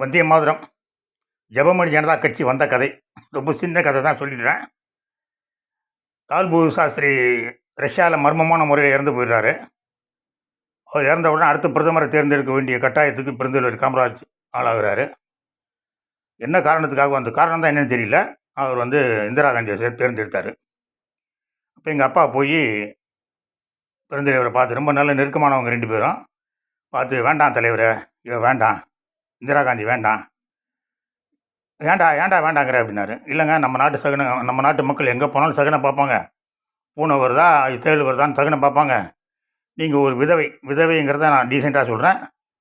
வந்திய மாதிரம். ஜெபமணி ஜனதா கட்சி வந்த கதை. ரொம்ப சின்ன கதை தான் சொல்லிடுறேன். தால்பூர் சாஸ்திரி ரஷ்யாவில் மர்மமான முறையில் இறந்து போயிடுறாரு. அவர் இறந்த உடனே அடுத்த பிரதமரை தேர்ந்தெடுக்க வேண்டிய கட்டாயத்துக்கு பெருந்தலைவர் காமராஜ் ஆளாகிறாரு. என்ன காரணத்துக்காக அந்த காரணம் தான் என்னன்னு தெரியல. அவர் வந்து இந்திரா காந்தியை தேர்ந்தெடுத்தார். அப்போ எங்கள் அப்பா போய் பெருந்தலைவரை பார்த்து ரொம்ப நல்ல நெருக்கமானவங்க ரெண்டு பேரும். பார்த்து வேண்டாம் தலைவரே இவ வேண்டாம். இந்திரா காந்தி வேண்டாம் ஏன்டா ஏன்டா வேண்டாங்கிற அப்படின்னாரு. இல்லைங்க நம்ம நாட்டு சகன நம்ம நாட்டு மக்கள் எங்கே போனாலும் சகுனம் பார்ப்பாங்க. பூனை வருதா தேள் வருதான்னு சகனம் பார்ப்பாங்க. நீங்கள் ஒரு விதவை விதவைங்கிறத நான் டீசெண்டாக சொல்கிறேன்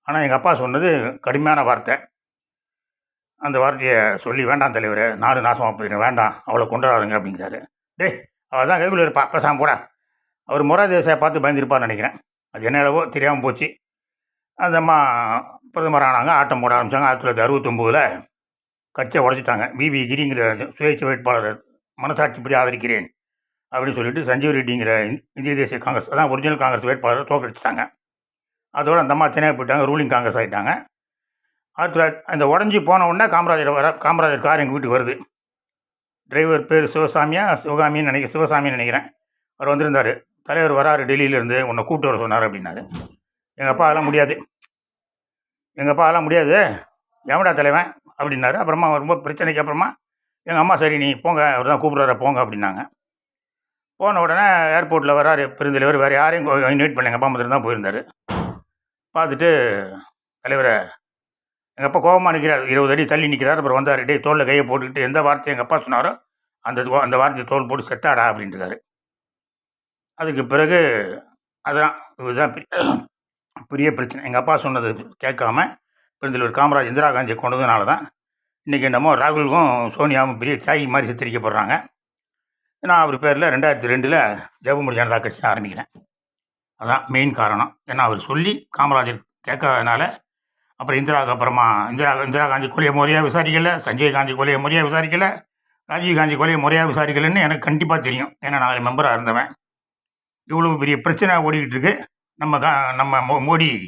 ஆனால் எங்கள் அப்பா சொன்னது கடுமையான வார்த்தை. அந்த வார்த்தையை சொல்லி வேண்டாம் தலைவர் நாடு நாசமாக போயிடும் வேண்டாம் அவளை கொண்டாடுங்க அப்படிங்கிறாரு. டேய் அவள் தான் கைக்குள்ள இருப்பா பேசாமல் போட. அவர் மொரா தேசாயை பார்த்து பயந்துருப்பான்னு நினைக்கிறேன். அது என்ன அளவோ தெரியாமல் போச்சு. அந்த அம்மா பிரதமர் ஆனாங்க ஆட்டம் போட ஆரம்பித்தாங்க ஆயிரத்தி தொள்ளாயிரத்தி அறுபத்தொம்போதில் கட்சியை உடச்சிட்டாங்க. பிபி கிரிங்கிற சுயேட்சை வேட்பாளர் மனசாட்சிப்படி ஆதரிக்கிறேன் அப்படின்னு சொல்லிட்டு சஞ்சீவ் ரெட்டிங்கிற இந்திய தேசிய காங்கிரஸ் அதான் ஒரிஜினல் காங்கிரஸ் வேட்பாளரை தோக்கடிச்சிட்டாங்க அதோடு அந்த அம்மா தனியாக போயிட்டாங்க ரூலிங் காங்கிரஸ் ஆகிட்டாங்க ஆயிரத்தி தொள்ளாயிரத்தி அந்த உடஞ்சி போன உடனே காமராஜர் வர காமராஜர் கார் எங்கள் வீட்டுக்கு வருது. டிரைவர் பேர் சிவசாமியா சிவகாமின்னு நினைக்க சிவசாமின்னு நினைக்கிறேன். அவர் வந்திருந்தார். தலைவர் வராரு டெல்லியிலேருந்து உன்னை கூப்பிட்டு வர சொன்னார் அப்படின்னாரு. எங்கள் அப்பா அதெல்லாம் முடியாது. எங்கள் அப்பா அதெல்லாம் முடியாது. எவன்டா தலைவன்? அப்படின்னாரு. அப்புறமா ரொம்ப பிரச்சனைக்கு அப்புறமா எங்கள் அம்மா சரி நீ போங்க. அவர் தான் கூப்பிட்றாரு போங்க அப்படின்னாங்க. போன உடனே ஏர்போர்ட்டில் வராரு பெருந்தலைவர். வேறு யாரையும் இன்வைட் பண்ண எங்கள் அப்பா மட்டும் தான் போயிருந்தார். பார்த்துட்டு தலைவரை எங்கள் அப்பா கோபமாக நிற்கிறார் இருபது அடி தள்ளி நிற்கிறார் அப்புறம் வந்தார். டே தோலில் கையை போட்டுக்கிட்டு எந்த வார்த்தையை எங்கள் அப்பா சொன்னாரோ அந்த அந்த வார்த்தையை தோல் போட்டு செத்தாடா அப்படின்ட்டுருக்காரு அதுக்கு பிறகு அதுதான் இதுதான் பெரிய- பிரச்சனை. எங்கள் அப்பா சொன்னது கேட்காம பெருந்தலைவர் காமராஜ் இந்திரா காந்தியை கொண்டதுனால தான் இன்றைக்கி என்னமோ ராகுலுக்கும் சோனியாவும் பெரிய தியாகி மாதிரி சித்தரிக்கப்படுறாங்க. நான் அவர் பேரில் ரெண்டாயிரத்தி ரெண்டில் ஜெயபுமணி ஜனதா கட்சி ஆரம்பிக்கிறேன். அதுதான் மெயின் காரணம். ஏன்னா அவர் சொல்லி காமராஜர் கேட்காதனால அப்புறம் இந்திராவுக்கு அப்புறமா இந்திரா இந்திரா காந்தி கொலையை முறையாக விசாரிக்கலை சஞ்சய் காந்தி கொலையை முறையாக விசாரிக்கலை ராஜீவ் காந்தி கொலையை முறையாக விசாரிக்கலைன்னு எனக்கு கண்டிப்பாக தெரியும். ஏன்னா நான் மெம்பராக இருந்தவன். இவ்வளோ பெரிய பிரச்சனை ஓடிக்கிட்டு இருக்கு. நம்ம கா நம்ம மோ- மோடி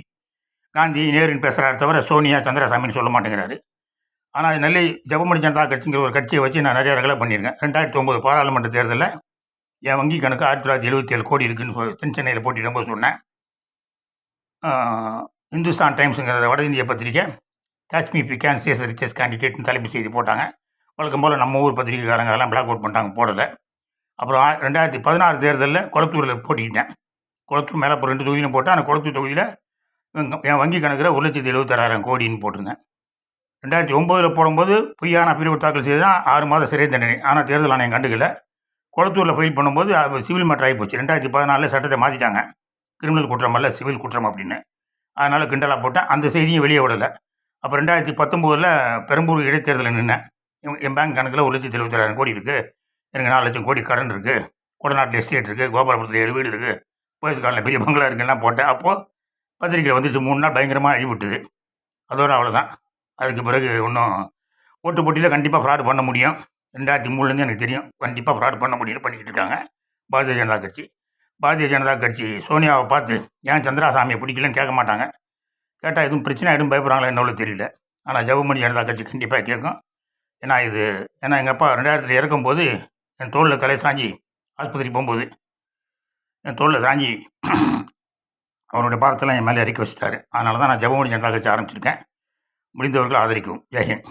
காந்தி நேருன்னு பேசுகிறாரு தவிர சோனியா சந்திரசாமின்னு சொல்ல மாட்டேங்கிறாரு. ஆனால் நெல்லை ஜெபமணி ஜனதா கட்சிங்கிற ஒரு கட்சியை வச்சு நான் நிறைய ரகலை பண்ணியிருக்கேன். ரெண்டாயிரத்தி ஒம்பது பாராளுமன்ற தேர்தலில் என் வங்கி கணக்கு ஆயிரத்தி தொள்ளாயிரத்தி எழுபத்தி ஏழு கோடி இருக்குன்னு சொல்லி தென் சென்னையில் ரொம்ப சொன்னேன். இந்துஸ்தான் டைம்ஸுங்கிற வட இந்திய பத்திரிக்கை காஷ்மீர் பி கேன்சியஸ் ரிச்சஸ் கேண்டிடேட்னு தலைப்பு செய்தி போட்டாங்க. வழக்கம் போல் நம்ம ஊர் பத்திரிக்கைக்காரங்க அதெல்லாம் பிளாக் அவுட் பண்ணிட்டாங்க போடலை. அப்புறம் ரெண்டாயிரத்தி பதினாறு தேர்தலில் கொளத்தூரில் போட்டிக்கிட்டேன் குளத்துக்கு மேலே இப்போ ரெண்டு தொகுதியும் போட்டேன் அந்த குளத்தூர் தொகுதியில் என் வங்கி கணக்கில் ஒரு லட்சத்தி எழுபத்தாறாயிரம் கோடின்னு போட்டிருந்தேன். ரெண்டாயிரத்தி ஒம்போதில் போடும்போது பொய்யான பிரிவு தாக்கல் செய்து தான் ஆறு மாதம் சிறை தண்டனை. ஆனால் தேர்தல் ஆணையம் கண்டுக்கல. குளத்தூரில் ஃபைல் பண்ணும்போது அது சிவில் மேட்டர் ஆகி போச்சு. ரெண்டாயிரத்தி பதினாலில் சட்டத்தை மாற்றிட்டாங்க கிரிமினல் குற்றம் அல்ல சிவில் குற்றம் அப்படின்னு. அதனால் கிண்டலாக போட்டேன். அந்த செய்தியும் வெளியே விடலை. அப்போ ரெண்டாயிரத்தி பத்தொம்போதில் பெரம்பூர் இடைத்தேர்தலில் நின்னேன். என் என் பேங்க் கணக்கில் ஒரு லட்சத்தி எழுபத்தாயிரம் கோடி இருக்குது எனக்கு நாலு லட்சம் கோடி கடன் இருக்குது கொடநாட்டில் எஸ்டேட் இருக்குது கோபாலபுரத்தில் ஏழு வீடு இருக்குது போயஸ் காலில் பெரிய பங்களா இருக்குலாம் போட்டேன். அப்போது பத்திரிக்கையில் வந்துச்சு. மூணு நாள் பயங்கரமாக அழிவிட்டுது அதோட அவ்வளோதான் அதுக்கு பிறகு ஒன்றும் ஓட்டு போட்டியில் கண்டிப்பாக ஃப்ராடு பண்ண முடியும். ரெண்டாயிரத்தி மூணுலேருந்து எனக்கு தெரியும். கண்டிப்பாக ஃப்ராட் பண்ண முடியும்னு பண்ணிக்கிட்டு இருக்காங்க பாரதிய ஜனதா கட்சி. பாரதிய ஜனதா கட்சி சோனியாவை பார்த்து ஏன் சந்திராசாமியை பிடிக்கலன்னு கேட்க மாட்டாங்க? கேட்டால் எதுவும் பிரச்சனை எதுவும் பயப்படுறாங்களா என்னவோ தெரியல. ஆனால் ஜவுமணி ஜனதா கட்சி கண்டிப்பாக கேட்கும். ஏன்னா இது ஏன்னா எங்கள் அப்பா ரெண்டாயிரத்தில் இறக்கும்போது என் தோளில் தலை சாஞ்சி ஆஸ்பத்திரி போகும்போது என் தோளில் சாஞ்சி அவருடைய பாரத்தெல்லாம் என் மேலே இறக்கி வச்சுட்டாரு. அதனால தான் நான் ஜெகமணி ஜனதா கட்சி ஆரம்பிச்சிருக்கேன். முடிந்தவர்கள் ஆதரிக்கும் ஜெயஹிந்த்